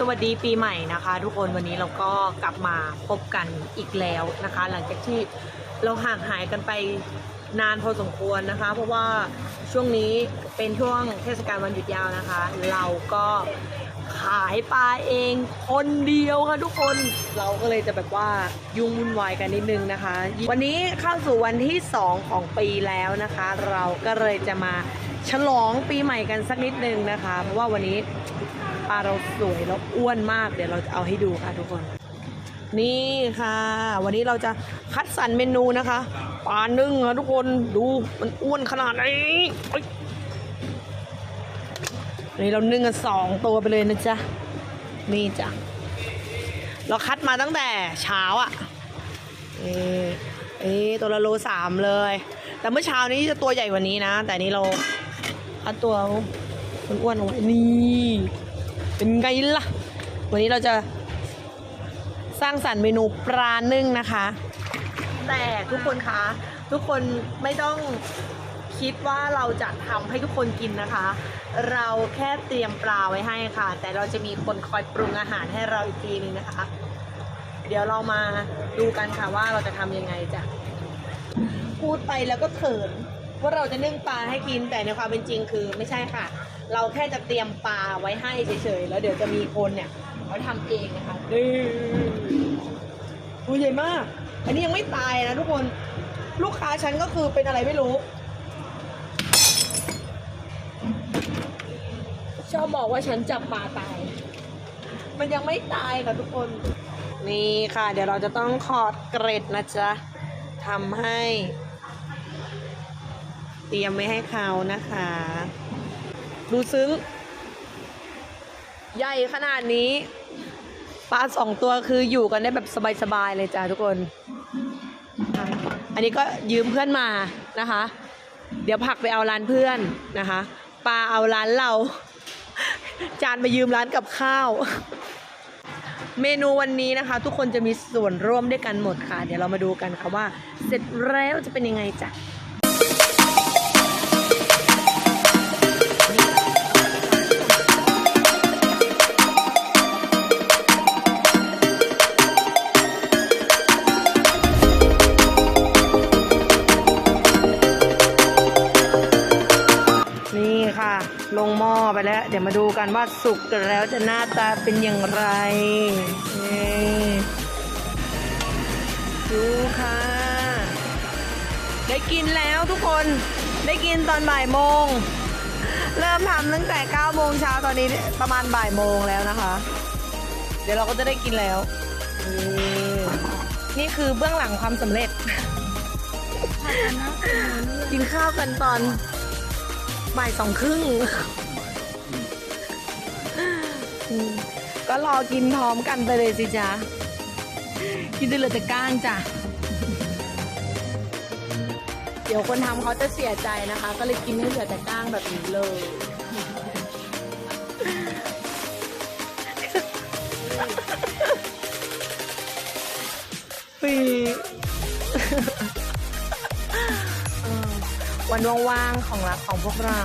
สวัสดีปีใหม่นะคะ ทุกคนวันนี้เราก็กลับมาพบกันอีกแล้วนะคะ หลังจากที่เราห่างหายกันไปนานพอสมควรนะคะ เพราะว่าช่วงนี้เป็นช่วงเทศกาลวันหยุดยาวนะคะ เราก็ขายปลาเองคนเดียวค่ะทุกคนเราก็เลยจะแบบว่ายุ่งวุ่นวายกันนิดนึงนะคะ วันนี้เข้าสู่วันที่ 2 ของปีแล้วนะคะ เราก็เลยจะมา ฉลองปีใหม่กันสักนิดนึงนะคะ เพราะว่าวันนี้ปลาเราสวยแล้วอ้วนมากเดี๋ยวเราจะเอาให้ดูค่ะทุกคน นี่ค่ะ วันนี้เราจะคัดสรรเมนูนะคะปลานึ่งค่ะทุกคนดูมันอ้วนขนาดไหนเอ้ยนนี้เรานึ่งกันสองตัวไปเลยนะจ๊ะนี่จ้ะเราคัดมาตั้งแต่เช้าอะ่ะเอ๊ะเอ๊ะตัวละโลสามเลย แต่เมื่อเช้านี้จะตัวใหญ่กว่านี้นะ แต่นี้เรา คัดตัวมันอ้วนๆเอาไว้นี่เป็นไงล่ะ วันนี้เราจะสร้างสรรค์เมนูปลานึ่งนะคะ แต่ทุกคนคะ ทุกคนไม่ต้องคิดว่าเราจะทำให้ทุกคนกินนะคะ เราแค่เตรียมปลาไว้ให้ค่ะ แต่เราจะมีคนคอยปรุงอาหารให้เราอีกทีนึงนะคะ เดี๋ยวเรามาดูกันค่ะว่าเราจะทำยังไงจ้ะพูดไปแล้วก็เขิน ว่าเราจะนึ่งปลาให้กินแต่ในความเป็นจริงคือไม่ใช่ค่ะ เราแค่จะเตรียมปลาไว้ให้เฉยๆแล้วเดี๋ยวจะมีคนเนี่ยเขาทำเองนะคะนี่ตัวใหญ่มาก อันนี้ยังไม่ตายนะทุกคนลูกค้าฉันก็คือเป็นอะไรไม่รู้ ชอบบอกว่าฉันจับปลาตาย มันยังไม่ตายค่ะทุกคน นี่ค่ะ เดี๋ยวเราจะต้องขอดเกร็ดนะจ๊ะทำให้ เตรียมไว้ให้เขานะคะ ดูซึ้ง ใหญ่ขนาดนี้ ปลาสองตัวคืออยู่กันได้แบบสบายๆเลยจ้าทุกคน อันนี้ก็ยืมเพื่อนมานะคะ เดี๋ยวผักไปเอาร้านเพื่อนนะคะ ปลาเอาร้านเรา จานมายืมร้านกับข้าวเมนูวันนี้นะคะ ทุกคนจะมีส่วนร่วมด้วยกันหมดค่ะ เดี๋ยวเรามาดูกันค่ะว่า เสร็จแล้วจะเป็นยังไงจ้ะ ค่ะ ลงหม้อไปแล้ว เดี๋ยวมาดูกันว่าสุกแล้วจะหน้าตาเป็นอย่างไรนี่ดูค่ะ ได้กินแล้วทุกคนได้กินตอนบ่ายโมง เริ่มทำตั้งแต่9โมงเช้าตอนนี้ประมาณบ่ายโมงแล้วนะคะ เดี๋ยวเราก็จะได้กินแล้ว นี่นี่คือเบื้องหลังความสำเร็จ กินข้าวกันตอน บ่ายสองครึ่ง ก็รอกินพร้อมกันไปเลยสิจ๊ะ กินได้เหลือแต่ก้างจ้ะ เดี๋ยวคนทำเขาจะเสียใจนะคะ ก็เลยกินให้เหลือแต่ก้างแบบนี้เลย วันว่างๆของรักของพวกเรา